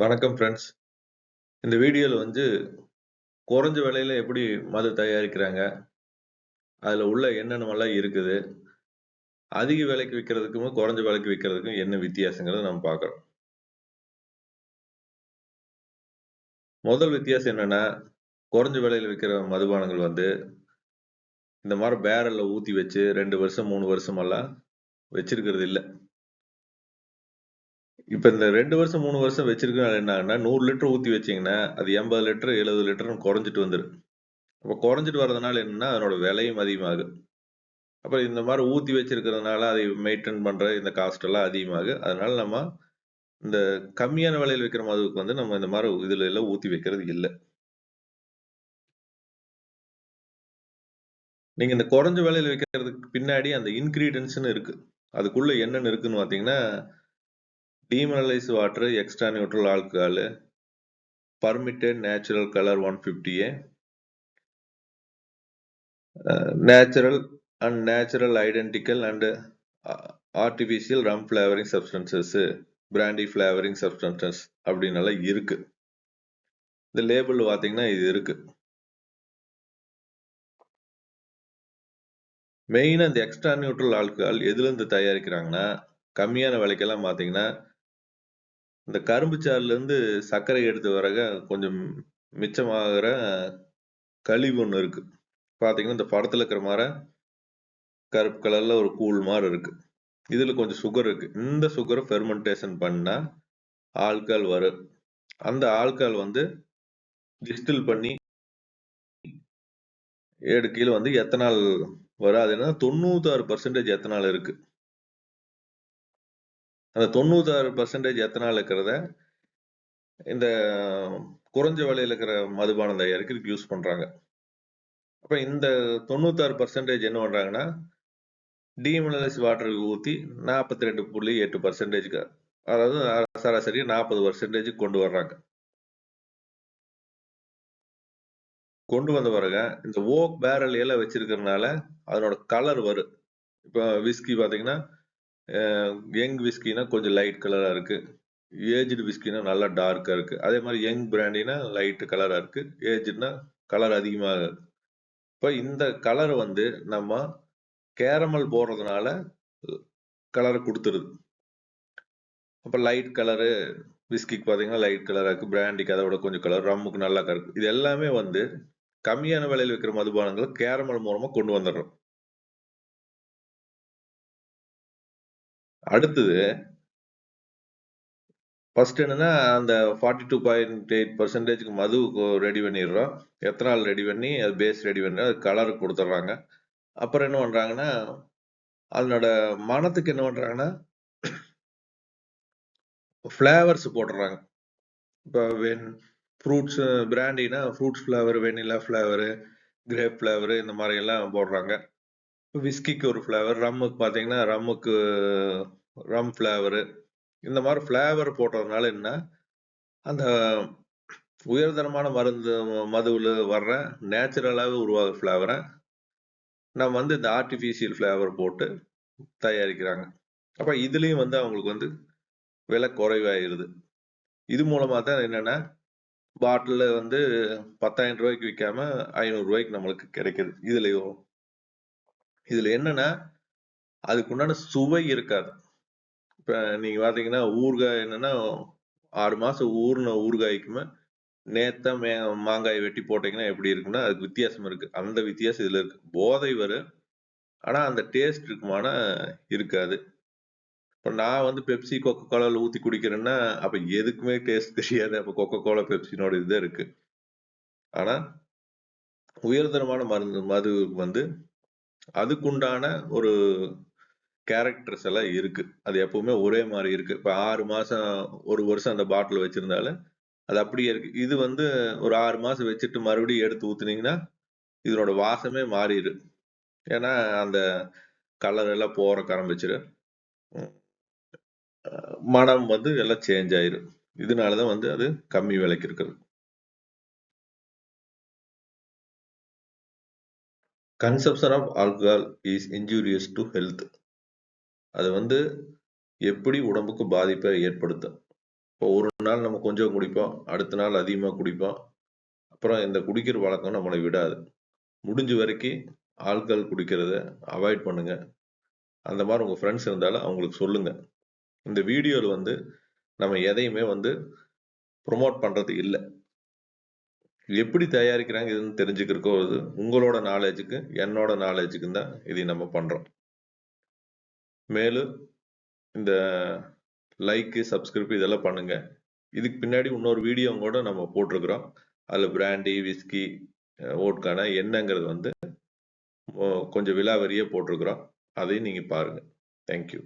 வணக்கம் ஃப்ரெண்ட்ஸ் இந்த வீடியோவில் வந்து குறைஞ்ச விலையில் எப்படி மது தயாரிக்கிறாங்க? அதில் உள்ள என்னென்னமெல்லாம் இருக்குது? அதிக விலைக்கு விற்கிறதுக்கும் குறைஞ்ச விலைக்கு விற்கிறதுக்கும் என்ன வித்தியாசங்கிறத நம்ம பார்க்குறோம் முதல் வித்தியாசம் என்னென்னா குறைஞ்ச விலையில் விற்கிற மதுபானங்கள் வந்து இந்த மாதிரி பேரலில் ஊற்றி வச்சு ரெண்டு வருஷம் மூணு வருஷமெல்லாம் வச்சிருக்கிறது இல்லை. இப்ப இந்த ரெண்டு வருஷம் மூணு வருஷம் வச்சிருக்கனால என்னன்னா நூறு லிட்டர் ஊத்தி வச்சீங்கன்னா அது எண்பது லிட்டர் எழுபது லிட்டர்னு குறைஞ்சிட்டு வந்துடும் அப்ப குறைஞ்சிட்டு வர்றதுனால என்னன்னா அதனோட விலையும் அதிகமாகும். அப்ப இந்த மாதிரி ஊத்தி வச்சிருக்கிறதுனால அதை மெயின்டைன் பண்ற இந்த காஸ்ட் எல்லாம் அதிகமாகும். அதனால நம்ம இந்த கம்மியான விலையில் வைக்கிற மதுவுக்கு வந்து நம்ம இந்த மாதிரி இதுல எல்லாம் ஊத்தி வைக்கிறது இல்லை. நீங்க இந்த குறைஞ்ச விலையில வைக்கிறதுக்கு பின்னாடி அந்த இன்கிரீடியன்ஸ்னு இருக்கு. அதுக்குள்ள என்னென்ன இருக்குன்னு பாத்தீங்கன்னா Demineralized water, extra neutral alcohol, permitted natural color 150A, uh, natural, unnatural, identical and uh, artificial rum flavoring substances, brandy flavoring substances அப்படின்னால இருக்கு இந்த லேபிள் பார்த்தீங்கன்னா இது இருக்கு மெயினாக இந்த எக்ஸ்ட்ரா நியூட்ரல் ஆல்கஹால் எதுலேருந்து தயாரிக்கிறாங்கன்னா கம்மியான விலைக்கெல்லாம் பார்த்தீங்கன்னா இந்த கரும்பு சாறுலேருந்து சர்க்கரை எடுத்து வரக கொஞ்சம் மிச்சமாகிற கழிவு ஒன்று இருக்குது பார்த்தீங்கன்னா இந்த படத்தில் இருக்கிற மாதிரி கருப்பு கலரில் ஒரு கூழ் மாதிரி இருக்குது இதில் கொஞ்சம் சுகர் இருக்குது இந்த சுகரை ஃபெர்மெண்டேஷன் பண்ணால் ஆல்கால் வரும் அந்த ஆல்கால் வந்து டிஸ்டில் பண்ணி ஏழு கீழே வந்து எத்தனால் வரும் அது என்ன தொண்ணூத்தாறு பர்சன்டேஜ் எத்தனால் இருக்குது அந்த தொண்ணூத்தாறு பர்சன்டேஜ் எத்தனால் இருக்கிறத இந்த குறைஞ்ச விலையில் இருக்கிற மதுபானம் தயாரிக்கிறதுக்கு யூஸ் பண்ணுறாங்க அப்போ இந்த தொண்ணூத்தாறு பர்சன்டேஜ் என்ன பண்ணுறாங்கன்னா டிமினலஸ் வாட்டருக்கு ஊற்றி நாற்பத்தி ரெண்டு புள்ளி எட்டு பர்சன்டேஜ்க்கு அதாவது சராசரி நாற்பது பர்சன்டேஜ் கொண்டு வர்றாங்க. கொண்டு வந்த பிறகு இந்த ஓக் பேரல் எல்லாம் வச்சிருக்கிறதுனால அதனோட கலர் வரும். இப்போ விஸ்கி பார்த்தீங்கன்னா யங் விஸ்கினா கொஞ்சம் லைட் கலராக இருக்குது ஏஜ்டு விஸ்கினா நல்லா டார்க்காக இருக்குது அதே மாதிரி யங் பிராண்டினா லைட்டு கலராக இருக்குது ஏஜ்டுனா கலர் அதிகமாக இப்போ இந்த கலர் வந்து நம்ம கேரமல் போடுறதுனால கலரை கொடுத்துருது. அப்போ லைட் கலரு விஸ்கிக்கு பார்த்தீங்கன்னா லைட் கலராக இருக்குது பிராண்டிக்கு அதை விட கொஞ்சம் கலர் ரம்முக்கு நல்லா கருக்கு இது எல்லாமே வந்து கம்மியான விலையில் விற்கிற மதுபானங்களை கேரமல் மூலமாக கொண்டு வந்துடுறோம். அடுத்தது ஃபர்ஸ்ட் என்னன்னா அந்த ஃபார்ட்டி டூ பாயிண்ட் எயிட் பர்சன்டேஜ்க்கு மது ரெடி பண்ணிடுறோம். எத்தனால் ரெடி பண்ணி அது பேஸ் ரெடி பண்ணி அது கலர் கொடுத்துட்றாங்க. அப்புறம் என்ன பண்ணுறாங்கன்னா அதனோட மனத்துக்கு என்ன பண்ணுறாங்கன்னா ஃப்ளேவர்ஸ் போடுறாங்க இப்போ when fruits பிராண்டினா fruits flavour vanilla flavour grape flavour இந்த மாதிரி எல்லாம் போடுறாங்க. விஸ்கிக்கு ஒரு ஃப்ளேவர் ரம்முக்கு பார்த்தீங்கன்னா ரம்முக்கு ரம் ஃப்ளேவரு இந்த மாதிரி ஃப்ளேவர் போட்டதுனால என்ன அந்த உயர்தரமான மருந்து மதுவில் வர்ற நேச்சுரலாகவே உருவாகிற ஃப்ளேவரை நம்ம வந்து இந்த ஆர்டிஃபிஷியல் ஃப்ளேவர் போட்டு தயாரிக்கிறாங்க. அப்போ இதுலேயும் வந்து அவங்களுக்கு வந்து விலை குறைவாயிருது. இது மூலமாக தான் என்னென்னா பாட்டிலில் வந்து பத்தாயிரம் ரூபாய்க்கு விற்காம ஐநூறுரூவாய்க்கு நம்மளுக்கு கிடைக்கிது. இதுலேயும் இதில் என்னன்னா அதுக்குண்டான சுவை இருக்காது. இப்போ நீங்கள் பார்த்தீங்கன்னா ஊறுகாய் என்னன்னா ஆறு மாதம் ஊர்ன ஊறுகாய்க்குமே நேத்த மே மாங்காய் வெட்டி போட்டிங்கன்னா எப்படி இருக்குன்னா அதுக்கு வித்தியாசம் இருக்கு. அந்த வித்தியாசம் இதில் இருக்கு. போதை வரும் ஆனால் அந்த டேஸ்ட் இருக்குமானா இருக்காது. இப்போ நான் வந்து பெப்சி கொக்கோ கோலாவில் ஊற்றி குடிக்கிறேன்னா அப்போ எதுக்குமே டேஸ்ட் தெரியாது. அப்போ கொக்கோ கோலா பெப்சினோட இதுதான் இருக்கு. ஆனால் உயர்தரமான மருந்து மது வந்து அதுக்குண்டான ஒரு கேரக்டர்ஸ் எல்லாம் இருக்கு. அது எப்பவுமே ஒரே மாதிரி இருக்கு. இப்ப ஆறு மாசம் ஒரு வருஷம் அந்த பாட்டில் வச்சிருந்தாலும் அது அப்படியே இருக்கு. இது வந்து ஒரு ஆறு மாசம் வச்சுட்டு மறுபடியும் எடுத்து ஊத்துனீங்கன்னா இதனோட வாசமே மாறிடு ஏன்னா அந்த கலர் எல்லாம் போற ஆரம்பிச்சிரு மனம் வந்து எல்லாம் சேஞ்ச் ஆயிரும். இதனாலதான் வந்து அது கம்மி விலைக்கு இருக்கிறது. Consumption of alcohol is injurious to health அது வந்து எப்படி உடம்புக்கு பாதிப்பை ஏற்படுத்தும்? இப்போ ஒரு நாள் நம்ம கொஞ்சம் குடிப்போம் அடுத்த நாள் அதிகமாக குடிப்போம் அப்புறம் இந்த குடிக்கிற வழக்கம் நம்மளை விடாது. முடிஞ்ச வரைக்கும் ஆல்கஹால் குடிக்கிறத அவாய்ட் பண்ணுங்க. அந்த மாதிரி உங்கள் ஃப்ரெண்ட்ஸ் இருந்தாலும் அவங்களுக்கு சொல்லுங்க. இந்த வீடியோவில் வந்து நம்ம எதையுமே வந்து ப்ரொமோட் பண்ணுறது இல்லை. எப்படி தயாரிக்கிறாங்க இதுன்னு தெரிஞ்சுக்கிறக்கோ இது உங்களோட நாலேஜுக்கு என்னோட நாலேஜுக்கும் தான் இதை நம்ம பண்ணுறோம் மேலும் இந்த லைக்கு சப்ஸ்கிரைப் இதெல்லாம் பண்ணுங்க. இதுக்கு பின்னாடி இன்னொரு வீடியோ கூட நம்ம போட்டிருக்கிறோம். அதில் பிராண்டி விஸ்கி ஓட்கான என்னங்கிறது வந்து கொஞ்சம் விலாவரியாக போட்டிருக்கிறோம். அதையும் நீங்கள் பாருங்கள் தேங்க்யூ